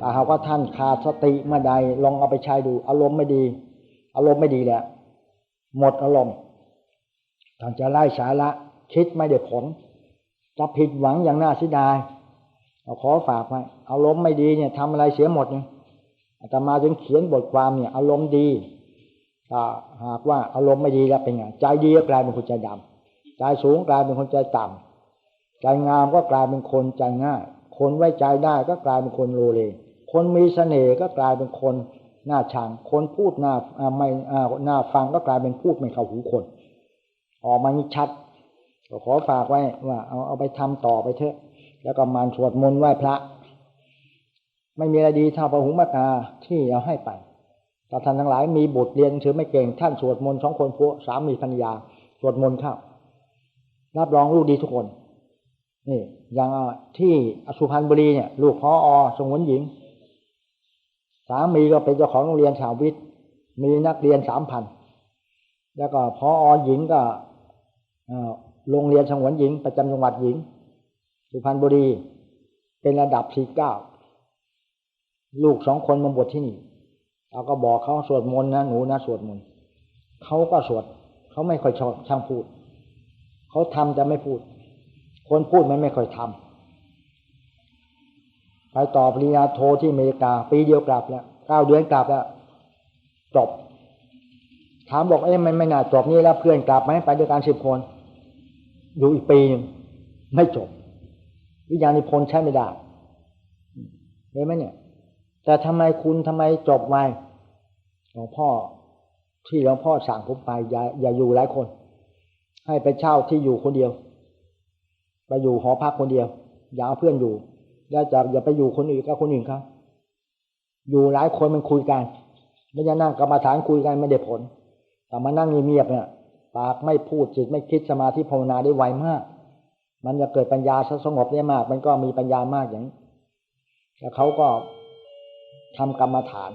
ถ้าหากว่าท่านขาดสติเมื่อใดลองเอาไปใช้ดู อารมณ์ไม่ดี อารมณ์ไม่ดีแหละหมดอารมณ์ท่านจะไล่สาระคิดไม่ได้ผล จะผิดหวังอย่างน่าเสียดายเราขอฝากไว้อารมณ์ไม่ดีเนี่ยทำอะไรเสียหมดเนี่ยอาตมาจึงเขียนบทความเนี่ย อารมณ์ดีถ้าหากว่าอารมณ์ไม่ดีแล้วเป็นไงใจดีก็กลายเป็นคนใจดำใจสูงกลายเป็นคนใจต่ำใจงามก็กลายเป็นคนใจง่าย คนไว้ใจได้ก็กลายเป็นคนโลเล คนมีเสน่ห์ก็กลายเป็นคนหน้าชังคนพูดหน้าไม่หน้าฟังก็กลายเป็นพูดไม่เข้าหูคน ออกมานี่ชัดก็ขอฝากไว้ว่าเอาเอาไปทำต่อไปเถอะ แล้วก็มานสวดมนต์ไหว้พระ ไม่มีอะไรดีเท่าพระหุมากาที่เราให้ไปแต่ท่านทั้งหลายมีบทเรียนถือไม่เก่ง ท่านสวดมนต์สองคนพวกสามีภรรยา สวดมนต์เข้ารับรองลูกดีทุกคน นี่อย่างที่อสุพรรณบุรีเนี่ย ลูกพออสงวนหญิง สามีก็เป็นเจ้าของโรงเรียนสาวิทย์ มีนักเรียนสามพันแล้วก็พออหญิงก็โรงเรียนสงวนหญิง ประจำจังหวัดหญิง สุพรรณบุรี เป็นระดับสี่เก้าลูกสองคนมาบวชที่นี่เราก็บอกเขาสวดมนต์นะหนูนะสวดมนต์เขาก็สวดเขาไม่ค่อยชอบช่างพูด เขาทำแต่ไม่พูด คนพูดมันไม่ค่อยทำ ไปต่อปริญญาโทที่อเมริกา ปีเดียวกลับแล้วเก้าเดือนกลับแล้วจบถามบอกเอ้ยมันไม่น่าจบนี่แล้วเพื่อนกลับไหมไปด้วยกันสิบคนอยู่อีกปีนึงไม่จบ วิญญาณิพนธ์ใช้ไม่ได้เห็นไหมเนี่ย แต่ทำไมคุณทำไมจบไวหลวงพ่อที่หลวงพ่อสั่งผมไปอย่าอย่าอยู่หลายคน ให้ไปเช่าที่อยู่คนเดียว ไปอยู่หอพักคนเดียว อย่าเอาเพื่อนอยู่ อย่าจะอย่าไปอยู่คนอื่นกับคนอื่นเขาอยู่หลายคนมันคุยกัน ไม่จะนั่งกรรมฐานคุยกันไม่ได้ผล แต่มานั่งเงียบเนี่ยปากไม่พูดจิตไม่คิดสมาธิภาวนาได้ไวมาก มันจะเกิดปัญญาสงบได้มาก มันก็มีปัญญามากอย่างนี้แล้วเขาก็ทำกรรมฐาน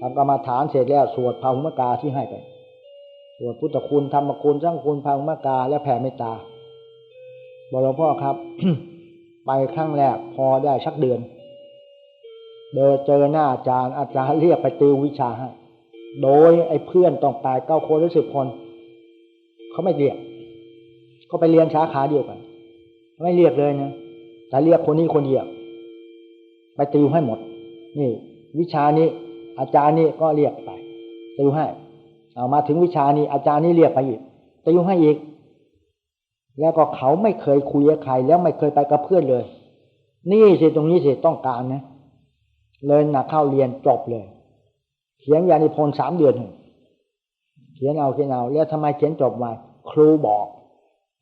ทำกรรมฐานเสร็จแล้วสวดภาวุมกาที่ให้ไปสวดพุทธคุณธรรมคุณสร้างคุณภาวุมกาและแผ่เมตตาบอกหลวงพ่อครับ ไปครั้งแรกพอได้ชักเดือน เดินเจอหน้าอาจารย์อาจารย์เรียกไปติววิชาให้โดยไอ้เพื่อนต้องไปเก้าคนหรือสิบคนเขาไม่เรียกก็ไปเรียนสาขาเดียวกัน ไม่เรียกเลยนะแต่เรียกคนนี้คนเดียวไปติวให้หมด นี่ วิชานี้ อาจารย์นี่ก็เรียกไปติวให้ เอามาถึงวิชานี้อาจารย์นี่เรียกไปอีกติวให้อีก แล้วก็เขาไม่เคยคุยกับใคร แล้วไม่เคยไปกับเพื่อนเลย นี่สิตรงนี้สิต้องการนะ เลยหนักเข้าเรียนจบเลย เขียนยานิพนธ์สามเดือนเขียนเอาเขียนเอาแล้วทำไมเขียนจบมาครูบอก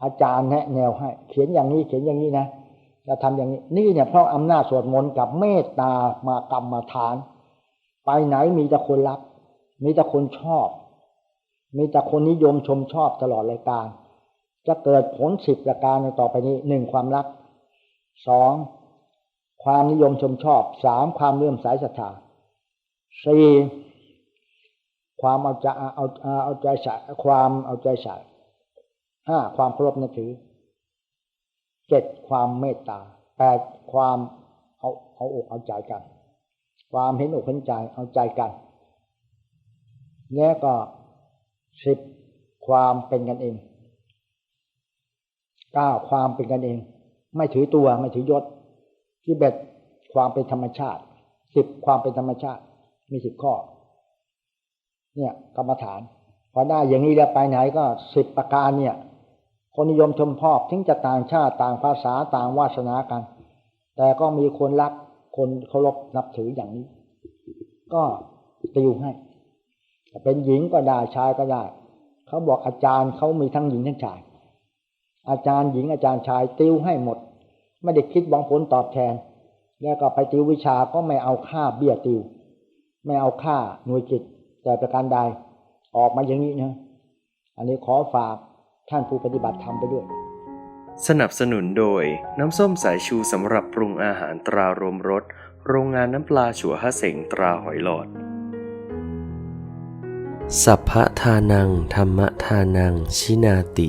อาจารย์แนะแนวให้ เขียนอย่างนี้เขียนอย่างนี้นะจะทำอย่างนี้นี่เนี่ยเพราะอำนาจสวดมนต์กับเมตตามากรรมฐาน ไปไหนมีแต่คนรัก มีแต่คนชอบ มีแต่คนนิยมชมชอบตลอดรายการ จะเกิดผลสิบประการในต่อไปนี้หนึ่งความรักสองความนิยมชมชอบสามความเลื่อมใสศรัทธาสี่ความเอาใจเอาเอาใจใส่ความเอาใจใส่ห้าความเคารพนับถือเจ็ดความเมตตาแปดความเอาเอาอกเอาใจกัน ความเห็นอกเห็นใจเอาใจกันแล้วก็สิบความเป็นกันเอง เก้าความเป็นกันเอง ไม่ถือตัวไม่ถือยศที่เบ็ดความเป็นธรรมชาติสิบความเป็นธรรมชาติ มีสิบข้อ เนี่ยกรรมฐาน พอได้อย่างนี้แล้วไปไหนก็สิบประการเนี่ย คนนิยมชมพอบถึงจะต่างชาติต่างภาษาต่างวาสนากัน แต่ก็มีคนรักคนเคารพนับถืออย่างนี้ ก็ติวให้เป็นหญิงก็ได้ชายก็ได้ เขาบอกอาจารย์เขามีทั้งหญิงทั้งชาย อาจารย์หญิงอาจารย์ชายติวให้หมด ไม่ได้คิดหวังผลตอบแทน แล้วก็ไปติววิชาก็ไม่เอาค่าเบี้ยติว ไม่เอาค่าหน่วยกิจแต่ประการใดออกมาอย่างนี้นะอันนี้ขอฝากท่านผู้ปฏิบัติธรรมไปด้วย สนับสนุนโดยน้ำส้มสายชูสำหรับปรุงอาหารตรารวมรสโรงงานน้ำปลาฉัวฮะเสงตราหอยหลอด สัพพะทานัง ธรรมทานัง ชินาติ